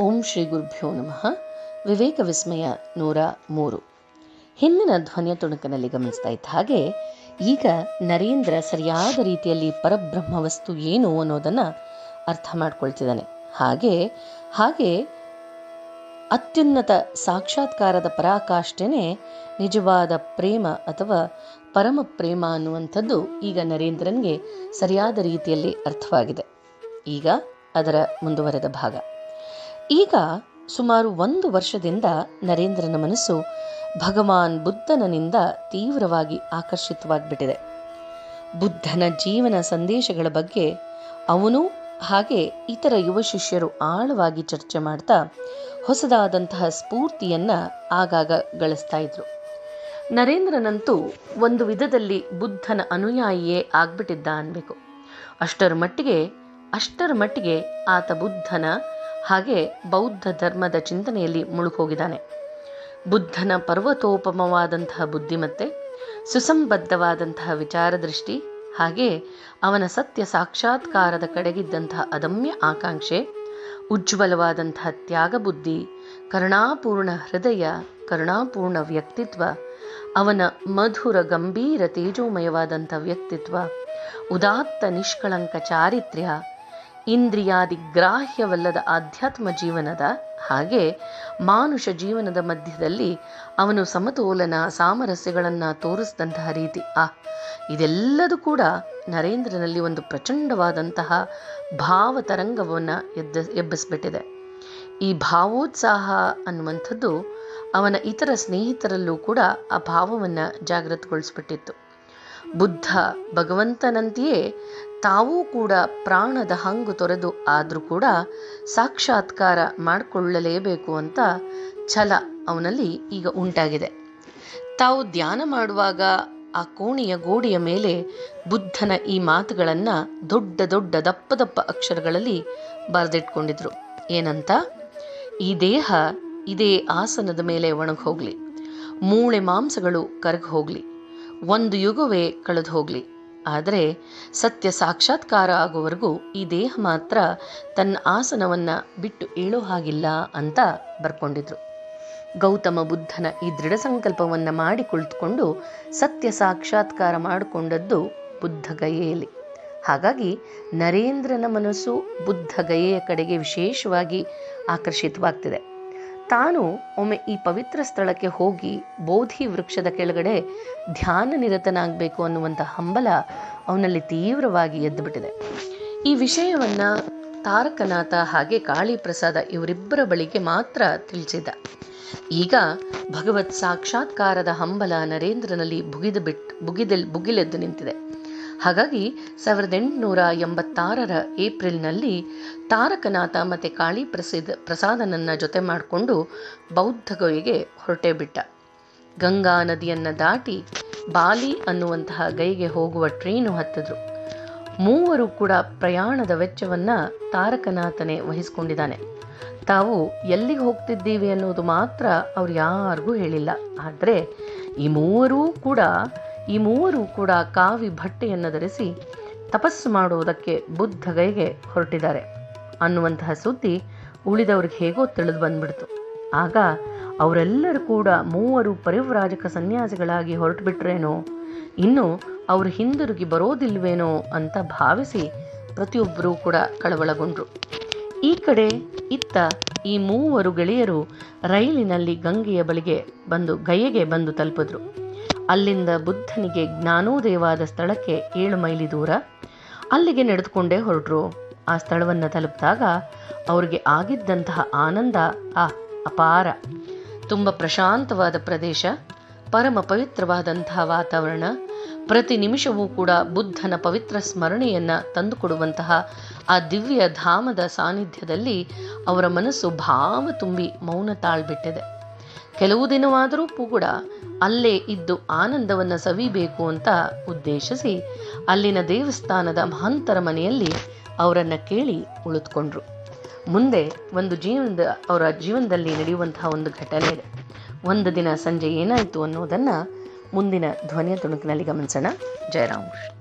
ಓಂ ಶ್ರೀ ಗುರುಭ್ಯೋ ನಮಃ. ವಿವೇಕ ವಿಸ್ಮಯ ನೂರ ಮೂರು. ಹಿಂದಿನ ಧ್ವನಿಯ ತುಣುಕಿನಲ್ಲಿ ಗಮನಿಸ್ತಾ ಇದ್ದ ಹಾಗೆ, ಈಗ ನರೇಂದ್ರ ಸರಿಯಾದ ರೀತಿಯಲ್ಲಿ ಪರಬ್ರಹ್ಮ ವಸ್ತು ಏನು ಅನ್ನೋದನ್ನು ಅರ್ಥ ಮಾಡ್ಕೊಳ್ತಿದ್ದಾನೆ. ಹಾಗೆ ಹಾಗೆ ಅತ್ಯುನ್ನತ ಸಾಕ್ಷಾತ್ಕಾರದ ಪರಾಕಾಷ್ಠೆನೇ ನಿಜವಾದ ಪ್ರೇಮ ಅಥವಾ ಪರಮ ಪ್ರೇಮ ಅನ್ನುವಂಥದ್ದು ಈಗ ನರೇಂದ್ರನ್ಗೆ ಸರಿಯಾದ ರೀತಿಯಲ್ಲಿ ಅರ್ಥವಾಗಿದೆ. ಈಗ ಅದರ ಮುಂದುವರೆದ ಭಾಗ. ಈಗ ಸುಮಾರು ಒಂದು ವರ್ಷದಿಂದ ನರೇಂದ್ರನ ಮನಸ್ಸು ಭಗವಾನ್ ಬುದ್ಧನನಿಂದ ತೀವ್ರವಾಗಿ ಆಕರ್ಷಿತವಾಗಿಬಿಟ್ಟಿದೆ. ಬುದ್ಧನ ಜೀವನ ಸಂದೇಶಗಳ ಬಗ್ಗೆ ಅವನು ಹಾಗೆ ಇತರ ಯುವ ಶಿಷ್ಯರು ಆಳವಾಗಿ ಚರ್ಚೆ ಮಾಡ್ತಾ ಹೊಸದಾದಂತಹ ಸ್ಫೂರ್ತಿಯನ್ನು ಆಗಾಗ ಗಳಿಸ್ತಾ ಇದ್ರು. ನರೇಂದ್ರನಂತೂ ಒಂದು ವಿಧದಲ್ಲಿ ಬುದ್ಧನ ಅನುಯಾಯಿಯೇ ಆಗ್ಬಿಟ್ಟಿದ್ದ ಅನ್ಬೇಕು. ಅಷ್ಟರ ಮಟ್ಟಿಗೆ ಅಷ್ಟರ ಮಟ್ಟಿಗೆ ಆತ ಬುದ್ಧನ ಹಾಗೆ ಬೌದ್ಧ ಧರ್ಮದ ಚಿಂತನೆಯಲ್ಲಿ ಮುಳುಗೋಗಿದ್ದಾನೆ. ಬುದ್ಧನ ಪರ್ವತೋಪಮವಾದಂತಹ ಬುದ್ಧಿಮತ್ತೆ, ಸುಸಂಬದ್ಧವಾದಂತಹ ವಿಚಾರದೃಷ್ಟಿ, ಹಾಗೆ ಅವನ ಸತ್ಯ ಸಾಕ್ಷಾತ್ಕಾರದ ಕಡೆಗಿದ್ದಂತಹ ಅದಮ್ಯ ಆಕಾಂಕ್ಷೆ, ಉಜ್ವಲವಾದಂತಹ ತ್ಯಾಗ ಬುದ್ಧಿ ಕರುಣಾಪೂರ್ಣ ಹೃದಯ, ಕರುಣಾಪೂರ್ಣ ವ್ಯಕ್ತಿತ್ವ, ಅವನ ಮಧುರ ಗಂಭೀರ ತೇಜೋಮಯವಾದಂಥ ವ್ಯಕ್ತಿತ್ವ, ಉದಾತ್ತ ನಿಷ್ಕಳಂಕ ಚಾರಿತ್ರ್ಯ ಇಂದ್ರಿಯಾದಿಗ್ರಾಹ್ಯವಲ್ಲದ ಆಧ್ಯಾತ್ಮ ಜೀವನದ ಹಾಗೆ ಮಾನುಷ ಜೀವನದ ಮಧ್ಯದಲ್ಲಿ ಅವನು ಸಮತೋಲನ ಸಾಮರಸ್ಯಗಳನ್ನು ತೋರಿಸಿದಂತಹ ರೀತಿ. ಆ, ಇದೆಲ್ಲದೂ ಕೂಡ ನರೇಂದ್ರನಲ್ಲಿ ಒಂದು ಪ್ರಚಂಡವಾದಂತಹ ಭಾವತರಂಗವನ್ನು ಎದ್ದ, ಎಬ್ಬಿಸ್ಬಿಟ್ಟಿದೆ. ಈ ಭಾವೋತ್ಸಾಹ ಅನ್ನುವಂಥದ್ದು ಅವನ ಇತರ ಸ್ನೇಹಿತರಲ್ಲೂ ಕೂಡ ಆ ಭಾವವನ್ನು ಜಾಗೃತಗೊಳಿಸ್ಬಿಟ್ಟಿತ್ತು. ಬುದ್ಧ ಭಗವಂತನಂತೆಯೇ ತಾವೂ ಕೂಡ ಪ್ರಾಣದ ಹಂಗು ತೊರೆದು ಆದರೂ ಕೂಡ ಸಾಕ್ಷಾತ್ಕಾರ ಮಾಡಿಕೊಳ್ಳಲೇಬೇಕು ಅಂತ ಛಲ ಅವನಲ್ಲಿ ಈಗ ಉಂಟಾಗಿದೆ. ತಾವು ಧ್ಯಾನ ಮಾಡುವಾಗ ಆ ಕೋಣೆಯ ಗೋಡೆಯ ಮೇಲೆ ಬುದ್ಧನ ಈ ಮಾತುಗಳನ್ನು ದೊಡ್ಡ ದೊಡ್ಡ ದಪ್ಪ ದಪ್ಪ ಅಕ್ಷರಗಳಲ್ಲಿ ಬರೆದಿಟ್ಕೊಂಡಿದ್ರು. ಏನಂತ? ಈ ದೇಹ ಇದೇ ಆಸನದ ಮೇಲೆ ಒಣಗಿ ಹೋಗಲಿ ಮೂಳೆ ಮಾಂಸಗಳು ಕರಗಿ ಹೋಗಲಿ ಒಂದು ಯುಗವೇ ಕಳೆದು ಹೋಗಲಿ. ಆದರೆ ಸತ್ಯ ಸಾಕ್ಷಾತ್ಕಾರ ಆಗುವವರೆಗೂ ಈ ದೇಹ ಮಾತ್ರ ತನ್ನ ಆಸನವನ್ನು ಬಿಟ್ಟು ಏಳೋ ಹಾಗಿಲ್ಲ ಅಂತ ಬರ್ಕೊಂಡಿದ್ರು. ಗೌತಮ ಬುದ್ಧನ ಈ ದೃಢ ಸಂಕಲ್ಪವನ್ನು ಮಾಡಿ ಕುಳಿತುಕೊಂಡು ಸತ್ಯ ಸಾಕ್ಷಾತ್ಕಾರ ಮಾಡಿಕೊಂಡದ್ದು ಬುದ್ಧಗಯೆಯಲ್ಲಿ ಹಾಗಾಗಿ ನರೇಂದ್ರನ ಮನಸ್ಸು ಬುದ್ಧಗಯೆಯ ಕಡೆಗೆ ವಿಶೇಷವಾಗಿ ಆಕರ್ಷಿತವಾಗ್ತಿದೆ. ತಾನು ಒಮ್ಮೆ ಈ ಪವಿತ್ರ ಸ್ಥಳಕ್ಕೆ ಹೋಗಿ ಬೋಧಿ ವೃಕ್ಷದ ಕೆಳಗಡೆ ಧ್ಯಾನ ನಿರತನಾಗಬೇಕು ಅನ್ನುವಂಥ ಹಂಬಲ ಅವನಲ್ಲಿ ತೀವ್ರವಾಗಿ ಎದ್ದುಬಿಟ್ಟಿದೆ. ಈ ವಿಷಯವನ್ನು ತಾರಕನಾಥ ಹಾಗೆ ಕಾಳಿಪ್ರಸಾದ ಇವರಿಬ್ಬರ ಬಳಿಗೆ ಮಾತ್ರ ತಿಳಿಸಿದ್ದ. ಈಗ ಭಗವತ್ ಸಾಕ್ಷಾತ್ಕಾರದ ಹಂಬಲ ನರೇಂದ್ರನಲ್ಲಿ ಬುಗಿದು ಬಿಟ್ಟು ಬುಗಿದಲ್ ಬುಗಿಲೆದ್ದು ನಿಂತಿದೆ. ಹಾಗಾಗಿ ಸಾವಿರದ ಎಂಟುನೂರ ಎಂಬತ್ತಾರರ ಏಪ್ರಿಲ್ನಲ್ಲಿ ತಾರಕನಾಥ ಮತ್ತು ಕಾಳಿ ಪ್ರಸಿದ್ಧ ಪ್ರಸಾದನನ್ನ ಜೊತೆ ಮಾಡಿಕೊಂಡು ಬೌದ್ಧಗೈಗೆ ಹೊರಟೇ ಬಿಟ್ಟ. ಗಂಗಾ ನದಿಯನ್ನು ದಾಟಿ ಬಾಲಿ ಅನ್ನುವಂತಹ ಗೈಗೆ ಹೋಗುವ ಟ್ರೈನು ಹತ್ತಿದ್ರು. ಮೂವರು ಕೂಡ ಪ್ರಯಾಣದ ವೆಚ್ಚವನ್ನು ತಾರಕನಾಥನೇ ವಹಿಸಿಕೊಂಡಿದ್ದಾನೆ. ತಾವು ಎಲ್ಲಿಗೆ ಹೋಗ್ತಿದ್ದೀವಿ ಅನ್ನೋದು ಮಾತ್ರ ಅವ್ರು ಯಾರಿಗೂ ಹೇಳಿಲ್ಲ. ಆದರೆ ಈ ಮೂವರೂ ಕೂಡ ಈ ಮೂವರು ಕೂಡ ಕಾವಿ ಬಟ್ಟೆಯನ್ನು ಧರಿಸಿ ತಪಸ್ಸು ಮಾಡುವುದಕ್ಕೆ ಬುದ್ಧಗೈಗೆ ಹೊರಟಿದ್ದಾರೆ. ಅನ್ನುವಂತಹ ಸುದ್ದಿ ಉಳಿದವ್ರಿಗೆ ಹೇಗೋ ತಿಳಿದು ಬಂದ್ಬಿಡ್ತು. ಆಗ ಅವರೆಲ್ಲರೂ ಕೂಡ ಮೂವರು ಪರಿವ್ರಾಜಕ ಸನ್ಯಾಸಿಗಳಾಗಿ ಹೊರಟು ಬಿಟ್ರೇನೋ ಇನ್ನು ಅವರು ಹಿಂದಿರುಗಿ ಬರೋದಿಲ್ವೇನೋ ಅಂತ ಭಾವಿಸಿ ಪ್ರತಿಯೊಬ್ಬರೂ ಕೂಡ ಕಳವಳಗೊಂಡ್ರು. ಈ ಕಡೆ ಇತ್ತ ಈ ಮೂವರು ಗೆಳೆಯರು ರೈಲಿನಲ್ಲಿ ಗಂಗೆಯ ಬಳಿಗೆ ಬಂದು ಗಯೆಗೆ ಬಂದು ತಲುಪಿದ್ರು. ಅಲ್ಲಿಂದ ಬುದ್ಧನಿಗೆ ಜ್ಞಾನೋದಯವಾದ ಸ್ಥಳಕ್ಕೆ ಏಳು ಮೈಲಿ ದೂರ ಅಲ್ಲಿಗೆ ನಡೆದುಕೊಂಡೇ ಹೊರಟರು. ಆ ಸ್ಥಳವನ್ನು ತಲುಪಿದಾಗ ಅವರಿಗೆ ಆಗಿದ್ದಂತಹ ಆನಂದ, ಆ, ಅಪಾರ. ತುಂಬ ಪ್ರಶಾಂತವಾದ ಪ್ರದೇಶ, ಪರಮ ಪವಿತ್ರವಾದಂತಹ ವಾತಾವರಣ. ಪ್ರತಿ ನಿಮಿಷವೂ ಕೂಡ ಬುದ್ಧನ ಪವಿತ್ರ ಸ್ಮರಣೆಯನ್ನು ತಂದುಕೊಡುವಂತಹ ಆ ದಿವ್ಯ ಧಾಮದ ಸಾನ್ನಿಧ್ಯದಲ್ಲಿ ಅವರ ಮನಸ್ಸು ಭಾವ ತುಂಬಿ ಮೌನ ತಾಳ್ಬಿಟ್ಟಿದೆ. ಕೆಲವು ದಿನವಾದರೂ ಕೂಡ ಅಲ್ಲೇ ಇದ್ದು ಆನಂದವನ್ನು ಸವಿಬೇಕು ಅಂತ ಉದ್ದೇಶಿಸಿ ಅಲ್ಲಿನ ದೇವಸ್ಥಾನದ ಮಹಂತರ ಮನೆಯಲ್ಲಿ ಅವರನ್ನು ಕೇಳಿ ಉಳಿದುಕೊಂಡ್ರು. ಮುಂದೆ ಒಂದು ಜೀವನದ, ಅವರ ಜೀವನದಲ್ಲಿ ನಡೆಯುವಂತಹ ಒಂದು ಘಟನೆ ಇದೆ. ಒಂದು ದಿನ ಸಂಜೆ ಏನಾಯಿತು ಅನ್ನೋದನ್ನು ಮುಂದಿನ ಧ್ವನಿಯ ತುಣುಕಿನಲ್ಲಿ ಗಮನಿಸೋಣ. ಜಯರಾಮ್